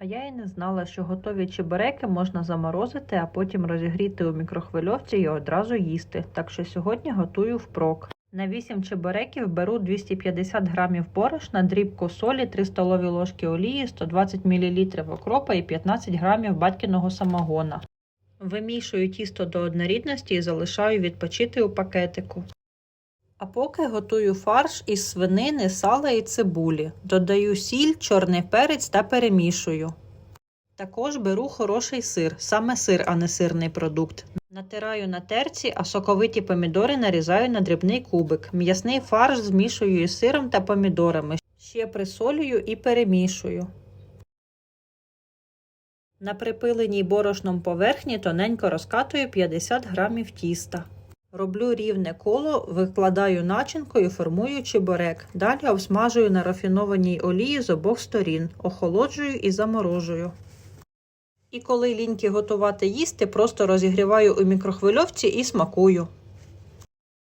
А я і не знала, що готові чебуреки можна заморозити, а потім розігріти у мікрохвильовці і одразу їсти. Так що сьогодні готую впрок. На 8 чебуреків беру 250 грамів борошна, дрібку солі, 3 столові ложки олії, 120 мл окропа і 15 грамів батькіного самогона. Вимішую тісто до однорідності і залишаю відпочити у пакетику. А поки готую фарш із свинини, сала і цибулі. Додаю сіль, чорний перець та перемішую. Також беру хороший сир, саме сир, а не сирний продукт. Натираю на терці, а соковиті помідори нарізаю на дрібний кубик. М'ясний фарш змішую із сиром та помідорами. Ще присолюю і перемішую. На припиленій борошном поверхні тоненько розкатую 50 грамів тіста. Роблю рівне коло, викладаю начинку і формую чебурек. Далі обсмажую на рафінованій олії з обох сторін, охолоджую і заморожую. І коли ліньки готувати їсти, просто розігріваю у мікрохвильовці і смакую.